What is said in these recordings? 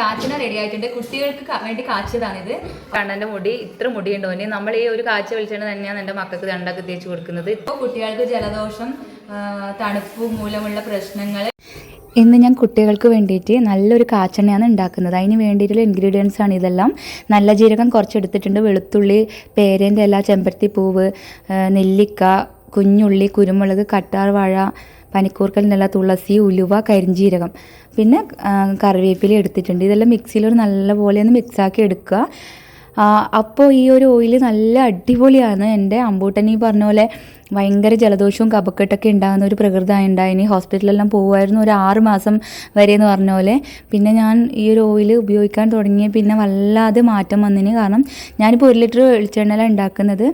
കാച്ചിന ready ആയിട്ടുണ്ട്. കുട്ടികൾക്ക് വേണ്ടി കാച്ചതാണിത് കണ്ണന്റെ മുടി ഇത്ര മുടിയുണ്ട്? ഓന് നമ്മൾ ഈ ഒരു കാച്ച വെളിച്ചെണ്ണ തന്നെയാണ് എന്റെ മക്കൾക്ക് രണ്ടാക്കി തേച്ച് കൊടുക്കുന്നത്. ഇപ്പോൾ കുട്ടികൾക്ക് ജലദോഷം തണുപ്പ് മൂലമുള്ള പ്രശ്നങ്ങൾ. ഇന്ന് ഞാൻ കുട്ടികൾക്ക് വേണ്ടിയിട്ട് നല്ലൊരു കാച്ചെണ്ണയാണ് ഉണ്ടാക്കുന്നത്. അതിന് വേണ്ടിയിട്ടുള്ള ഇൻഗ്രീഡിയൻസ് ആണ് ഇതെല്ലാം. നല്ല ജീരകം കുറച്ചെടുത്തിട്ടുണ്ട്. വെളുത്തുള്ളി പേരേന്റെ എല്ലാ ചെമ്പരത്തി പൂവ് നെല്ലിക്ക കുഞ്ഞുള്ളി കുരുമുളക് കട്ടാർ വാഴ പനിക്കൂർക്കൽ തുളസി ഉലുവ കരിഞ്ജീരകം പിന്നെ കറിവേപ്പില എടുത്തിട്ടുണ്ട്. ഇതെല്ലാം മിക്സിയിൽ ഒരു നല്ലപോലെ ഒന്ന് മിക്സാക്കി എടുക്കുക. അപ്പോൾ ഈ ഒരു ഓയിൽ നല്ല അടിപൊളിയാണ്. എന്റെ അമ്പൂട്ടനി പറഞ്ഞ പോലെ ഭയങ്കര ജലദോഷവും കപക്കെട്ടൊക്കെ ഉണ്ടാകുന്ന ഒരു പ്രകൃതി ഉണ്ടായിനി ഹോസ്പിറ്റലെല്ലാം പോകുമായിരുന്നു ഒരു ആറ് മാസം വരെ എന്ന് പറഞ്ഞ പോലെ. പിന്നെ ഞാൻ ഈ ഒരു ഓയിൽ ഉപയോഗിക്കാൻ തുടങ്ങിയ പിന്നെ വല്ലാതെ മാറ്റം വന്നിന് കാരണം ഞാനിപ്പോൾ ഒരു ലിറ്റർ വെളിച്ചെണ്ണയിലാണ് ഉണ്ടാക്കുന്നത്.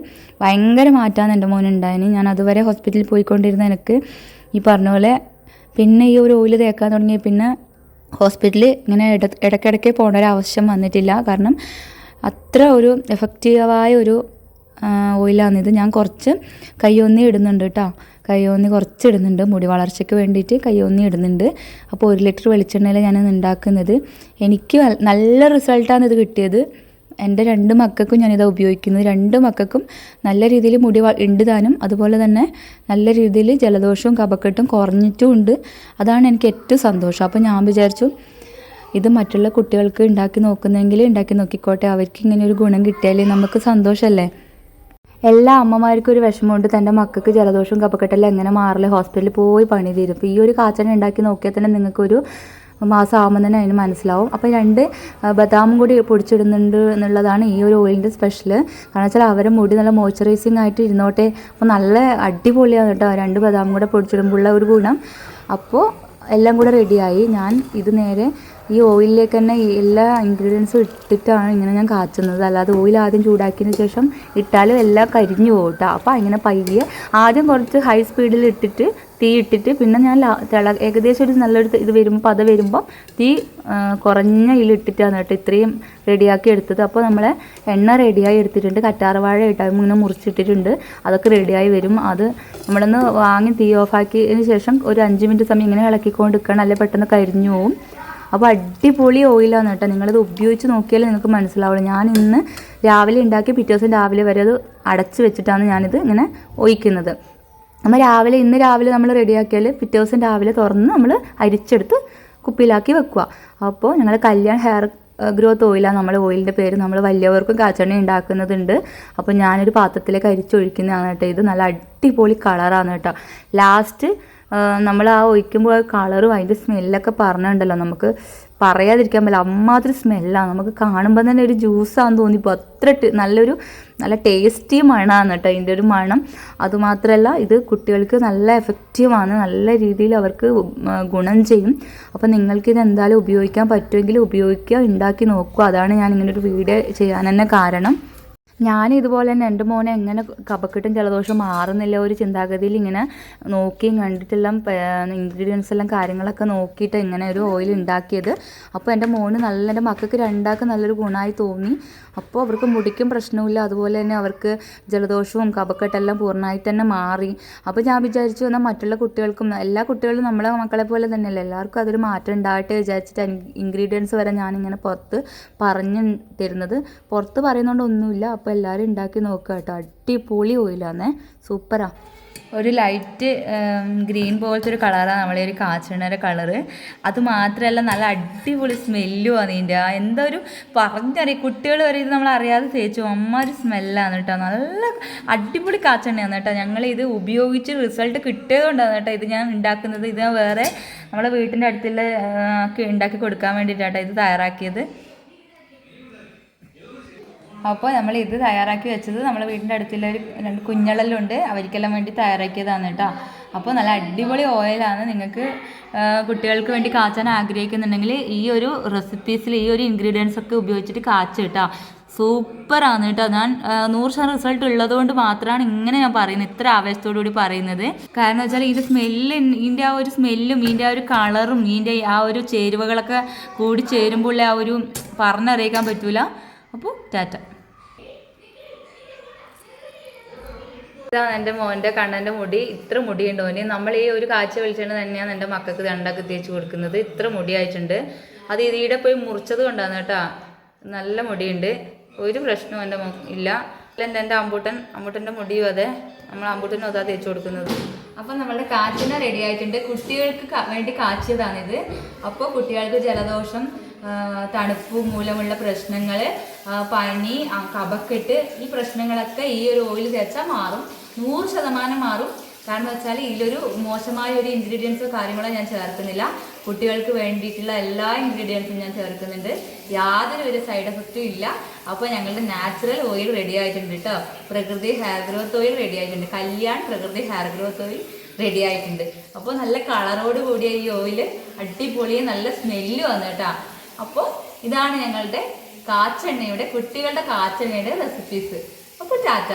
ഭയങ്കര മാറ്റമാണ് എന്റെ മോനുണ്ടായിന് ഞാൻ അതുവരെ ഹോസ്പിറ്റലിൽ പോയിക്കൊണ്ടിരുന്ന എനിക്ക് ഈ പറഞ്ഞ പോലെ പിന്നെ ഈ ഒരു ഓയിൽ തേക്കാൻ തുടങ്ങിയ പിന്നെ ഹോസ്പിറ്റലിൽ ഇങ്ങനെ ഇട ഇടയ്ക്കിടയ്ക്ക് പോകേണ്ട ഒരു ആവശ്യം വന്നിട്ടില്ല. കാരണം അത്ര ഒരു എഫക്റ്റീവായ ഒരു ഓയിലാണിത് ഞാൻ കുറച്ച് കയ്യൊന്നി ഇടുന്നുണ്ട് കേട്ടോ കയ്യൊന്നി കുറച്ച് ഇടുന്നുണ്ട്. മുടി വളർച്ചയ്ക്ക് വേണ്ടിയിട്ട് കയ്യൊന്നി ഇടുന്നുണ്ട്. അപ്പോൾ ഒരു ലിറ്റർ വെളിച്ചെണ്ണയിൽ ഞാൻ ഉണ്ടാക്കുന്നത്. എനിക്ക് നല്ല റിസൾട്ടാണ് ഇത് കിട്ടിയത്. എന്റെ രണ്ട് മക്കൾക്കും ഞാനിത് ഉപയോഗിക്കുന്നത്. രണ്ട് മക്കൾക്കും നല്ല രീതിയിൽ മുടി വ- ഉണ്ട് താനും. അതുപോലെ തന്നെ നല്ല രീതിയിൽ ജലദോഷവും കപക്കെട്ടും കുറഞ്ഞിട്ടും ഉണ്ട്. അതാണ് എനിക്ക് ഏറ്റവും സന്തോഷം. അപ്പോൾ ഞാൻ വിചാരിച്ചു ഇത് മറ്റുള്ള കുട്ടികൾക്ക് ഉണ്ടാക്കി നോക്കുന്നെങ്കിൽ ഉണ്ടാക്കി നോക്കിക്കോട്ടെ. അവർക്ക് ഇങ്ങനെ ഒരു ഗുണം കിട്ടിയാൽ നമുക്ക് സന്തോഷമല്ലേ? എല്ലാ അമ്മമാർക്കും ഒരു വിഷമമുണ്ട്. തന്റെ മക്കൾക്ക് ജലദോഷവും കപ്പക്കെട്ടെല്ലാം എങ്ങനെ മാറില്ല ഹോസ്പിറ്റലിൽ പോയി പണി തീരും. ഈ ഒരു കാച്ചന ഉണ്ടാക്കി നോക്കിയാൽ തന്നെ നിങ്ങൾക്കൊരു മാസം ആകുമ്പോൾ തന്നെ അതിന് മനസ്സിലാവും. അപ്പോൾ രണ്ട് ബദാമും കൂടി പൊടിച്ചിടുന്നുണ്ട് എന്നുള്ളതാണ് ഈ ഒരു ഓയിലിന്റെ സ്പെഷ്യൽ. കാരണം വെച്ചാൽ അവരെ മുടി നല്ല മോയ്സ്ചറൈസിങ് ആയിട്ട് ഇരുന്നോട്ടെ. അപ്പോൾ നല്ല അടിപൊളിയാണ് കേട്ടോ. രണ്ട് ബദാമും കൂടെ പൊടിച്ചിടുമ്പോഴുള്ള ഒരു ഗുണം. അപ്പോൾ എല്ലാം കൂടെ റെഡിയായി ഞാൻ ഇത് നേരെ ഈ ഓയിലിലേക്ക് തന്നെ എല്ലാ ഇൻഗ്രീഡിയൻസും ഇട്ടിട്ടാണ് ഇങ്ങനെ ഞാൻ കാച്ചുന്നത്. അല്ലാതെ ഓയിൽ ആദ്യം ചൂടാക്കിയതിന് ശേഷം ഇട്ടാലും എല്ലാം കരിഞ്ഞു പോകട്ടോ അപ്പോൾ ഇങ്ങനെ പയ്യെ ആദ്യം കുറച്ച് ഹൈ സ്പീഡിൽ ഇട്ടിട്ട് തീ ഇട്ടിട്ട് പിന്നെ ഞാൻ തിള ഏകദേശം ഒരു നല്ലൊരു ഇത് വരുമ്പോൾ പത വരുമ്പോൾ തീ കുറഞ്ഞ ഇതിലിട്ടിട്ടാണ് കേട്ടോ ഇത്രയും റെഡിയാക്കി എടുത്തത്. അപ്പോൾ നമ്മളെ എണ്ണ റെഡിയായി എടുത്തിട്ടുണ്ട്. കറ്റാർവാഴ ഇട്ടാൽ ഇങ്ങനെ മുറിച്ചിട്ടിട്ടുണ്ട്. അതൊക്കെ റെഡിയായി വരും. അത് നമ്മളൊന്ന് വാങ്ങി തീ ഓഫാക്കിയതിന് ശേഷം ഒരു അഞ്ച് മിനിറ്റ് സമയം ഇങ്ങനെ ഇളക്കിക്കൊണ്ട് നിൽക്കണം അല്ലെങ്കിൽ പെട്ടെന്ന് കരിഞ്ഞു പോകും അപ്പോൾ അടിപൊളി ഓയിലാണ് കേട്ടോ. നിങ്ങളിത് ഉപയോഗിച്ച് നോക്കിയാലേ നിങ്ങൾക്ക് മനസ്സിലാവുള്ളൂ. ഞാൻ ഇന്ന് രാവിലെ ഉണ്ടാക്കി പിറ്റേ ദിവസം രാവിലെ വരെ അത് അടച്ച് വെച്ചിട്ടാണ് ഞാനിത് ഇങ്ങനെ ഒഴിക്കുന്നത്. നമ്മൾ രാവിലെ ഇന്ന് രാവിലെ നമ്മൾ റെഡിയാക്കിയാൽ പിറ്റേ ദിവസം രാവിലെ തുറന്ന് നമ്മൾ അരിച്ചെടുത്ത് കുപ്പിയിലാക്കി വെക്കുക. അപ്പോൾ ഞങ്ങൾ കല്യാൺ ഹെയർ ഗ്രോത്ത് ഓയിലാണ് നമ്മൾ ഓയിലിന്റെ പേര്. നമ്മൾ വലിയവർക്കും കാച്ചെണ്ണ ഉണ്ടാക്കുന്നതുണ്ട്. അപ്പോൾ ഞാനൊരു പാത്രത്തിലേക്ക് അരിച്ചൊഴിക്കുന്നതാണ് കേട്ടോ. ഇത് നല്ല അടിപൊളി കളറാണ് കേട്ടോ. ലാസ്റ്റ് നമ്മൾ ആ ഒഴിക്കുമ്പോൾ ആ കളറും അതിന്റെ സ്മെല്ലൊക്കെ പറഞ്ഞിട്ടുണ്ടല്ലോ. നമുക്ക് പറയാതിരിക്കാൻ പറ്റില്ല. അമ്മാതിരി സ്മെല്ലാണ് നമുക്ക് കാണുമ്പോൾ തന്നെ ഒരു ജ്യൂസാന്ന് തോന്നിപ്പോൾ അത്ര നല്ലൊരു നല്ല ടേസ്റ്റി മണമാണ് കേട്ടോ അതിന്റെ ഒരു മണം. അതുമാത്രമല്ല ഇത് കുട്ടികൾക്ക് നല്ല എഫക്റ്റീവാണ് നല്ല രീതിയിൽ അവർക്ക് ഗുണം ചെയ്യും. അപ്പോൾ നിങ്ങൾക്ക് ഇത് എന്തായാലും ഉപയോഗിക്കാൻ പറ്റുമെങ്കിൽ ഉപയോഗിക്കുക ഉണ്ടാക്കി നോക്കുക. അതാണ് ഞാൻ ഇങ്ങനൊരു വീഡിയോ ചെയ്യാൻ തന്നെ കാരണം. ഞാൻ ഇതുപോലെ തന്നെ എന്റെ മോനെ എങ്ങനെ കപക്കെട്ടും ജലദോഷം മാറുന്നില്ല ഒരു ചിന്താഗതിയിൽ ഇങ്ങനെ നോക്കിയും കണ്ടിട്ടെല്ലാം ഇൻഗ്രീഡിയൻസ് എല്ലാം കാര്യങ്ങളൊക്കെ നോക്കിയിട്ട് ഇങ്ങനെ ഒരു ഓയിൽ ഉണ്ടാക്കിയത്. അപ്പോൾ എന്റെ മോന് നല്ല എന്റെ മക്കൾക്ക് രണ്ടാൾക്ക് നല്ലൊരു ഗുണമായി തോന്നി. അപ്പോൾ അവർക്ക് മുടിക്കും പ്രശ്നമില്ല അതുപോലെ തന്നെ അവർക്ക് ജലദോഷവും കപക്കെട്ടെല്ലാം പൂർണമായിട്ട് തന്നെ മാറി. അപ്പോൾ ഞാൻ വിചാരിച്ചു എന്നാൽ മറ്റുള്ള കുട്ടികൾക്കും എല്ലാ കുട്ടികളും നമ്മളെ മക്കളെ പോലെ തന്നെയല്ല? എല്ലാവർക്കും അതൊരു മാറ്റം ഉണ്ടാകട്ടെ വിചാരിച്ചിട്ട് ഇൻഗ്രീഡിയൻസ് വരെ ഞാനിങ്ങനെ പുറത്ത് പറഞ്ഞു തരുന്നത് പുറത്ത് പറയുന്നതുകൊണ്ട് ഒന്നുമില്ല. അപ്പോൾ എല്ലാവരും ഉണ്ടാക്കി നോക്കുക കേട്ടോ. അടിപൊളി ഓയിലാന്നേ സൂപ്പറാ ഒരു ലൈറ്റ് ഗ്രീൻ പോലത്തെ ഒരു കളറാണ് നമ്മളെ ഒരു കാച്ചണയുടെ കളറ് അത് മാത്രമല്ല നല്ല അടിപൊളി സ്മെല്ലും ആ എന്താ ഒരു പറഞ്ഞറിയാം കുട്ടികൾ വരെ ഇത് നമ്മൾ അറിയാതെ തേച്ചു. അമ്മ ഒരു സ്മെല്ലാണ് കേട്ടോ. നല്ല അടിപൊളി കാച്ചെണ്ണയാണ് കേട്ടോ. ഞങ്ങൾ ഇത് ഉപയോഗിച്ച് റിസൾട്ട് കിട്ടിയതുകൊണ്ടാണ് കേട്ടോ ഇത് ഞാൻ ഉണ്ടാക്കുന്നത്. ഇത് വേറെ നമ്മളെ വീട്ടിന്റെ അടുത്തുള്ള ഒക്കെ ഉണ്ടാക്കി കൊടുക്കാൻ വേണ്ടിയിട്ടാണ് ഇത് തയ്യാറാക്കിയത്. അപ്പോൾ നമ്മൾ ഇത് തയ്യാറാക്കി വെച്ചത് നമ്മളെ വീടിന്റെ അടുത്തുള്ള ഒരു രണ്ട് കുഞ്ഞളെല്ലാം ഉണ്ട് അവർക്കെല്ലാം വേണ്ടി തയ്യാറാക്കിയതാണ് കേട്ടോ. അപ്പോൾ നല്ല അടിപൊളി ഓയിലാണ് നിങ്ങൾക്ക് കുട്ടികൾക്ക് വേണ്ടി കാച്ചാൻ ആഗ്രഹിക്കുന്നുണ്ടെങ്കിൽ ഈ ഒരു റെസിപ്പീസിൽ ഈ ഒരു ഇൻഗ്രീഡിയൻസ് ഒക്കെ ഉപയോഗിച്ചിട്ട് കാച്ച് കേട്ടോ. സൂപ്പറാണ് കേട്ടോ. ഞാൻ നൂറ് ശതമാനം റിസൾട്ട് ഉള്ളതുകൊണ്ട് മാത്രമാണ് ഇങ്ങനെ ഞാൻ പറയുന്നത്. ഇത്ര ആവേശത്തോടു കൂടി പറയുന്നത്. കാരണം വെച്ചാൽ ഇതിന്റെ സ്മെല്ല് ഇതിന്റെ ആ ഒരു സ്മെല്ലും ഇതിന്റെ ആ ഒരു കളറും ഇതിന്റെ ആ ഒരു ചേരുവകളൊക്കെ കൂടി ചേരുമ്പോൾ ആ ഒരു പറഞ്ഞറിയിക്കാൻ പറ്റൂല. അപ്പോൾ ടാറ്റ. ഇതാണ് എന്റെ മോന്റെ കണ്ണന്റെ മുടി. ഇത്ര മുടിയുണ്ട് ഓന് നമ്മൾ ഈ ഒരു കാഴ്ച വെളിച്ചെണ്ണ തന്നെയാണ് എന്റെ മക്കൾക്ക് ദണ്ടൊക്കെ തേച്ച് കൊടുക്കുന്നത്. ഇത്ര മുടിയായിട്ടുണ്ട്. അത് ഇതിയുടെ പോയി മുറിച്ചത് കൊണ്ടാണ് കേട്ടോ. നല്ല മുടിയുണ്ട്. ഒരു പ്രശ്നവും എന്റെ ഇല്ല. എന്റെ എന്റെ അമ്പൂട്ടൻ അമ്പൂട്ടന്റെ മുടിയും അതെ. നമ്മൾ അമ്പൂട്ടനും അതാ തേച്ച് കൊടുക്കുന്നത്. അപ്പം നമ്മളുടെ കാച്ചിന റെഡി ആയിട്ടുണ്ട്. കുട്ടികൾക്ക് വേണ്ടി കാച്ചിയതാണിത്. അപ്പോൾ കുട്ടികൾക്ക് ജലദോഷം തണുപ്പ് മൂലമുള്ള പ്രശ്നങ്ങൾ പനി കപക്കെട്ട് ഈ പ്രശ്നങ്ങളൊക്കെ ഈ ഒരു ഓയിൽ തേച്ചാൽ മാറും. നൂറ് ശതമാനം മാറും. കാരണം വെച്ചാൽ ഇതിലൊരു മോശമായ ഒരു ഇൻഗ്രീഡിയൻസോ കാര്യങ്ങളോ ഞാൻ ചേർക്കുന്നില്ല. കുട്ടികൾക്ക് വേണ്ടിയിട്ടുള്ള എല്ലാ ഇൻഗ്രീഡിയൻസും ഞാൻ ചേർക്കുന്നുണ്ട്. യാതൊരു ഒരു സൈഡ് എഫക്റ്റും ഇല്ല. അപ്പോൾ ഞങ്ങളുടെ നാച്ചുറൽ ഓയിൽ റെഡി ആയിട്ടുണ്ട് കേട്ടോ. പ്രകൃതി ഹെയർ ഗ്രോത്ത് ഓയിൽ റെഡി ആയിട്ടുണ്ട്. കല്യാൺ പ്രകൃതി ഹെയർ ഗ്രോത്ത് ഓയിൽ റെഡി ആയിട്ടുണ്ട്. അപ്പോൾ നല്ല കളറോട് കൂടിയ ഈ ഓയിൽ അടിപൊളി നല്ല സ്മെല്ല് വന്നു കേട്ടോ. അപ്പോൾ ഇതാണ് ഞങ്ങളുടെ കാച്ചെണ്ണയുടെ കുട്ടികളുടെ കാച്ചെണ്ണയുടെ റെസിപ്പീസ് അപ്പോൾ ടാറ്റ.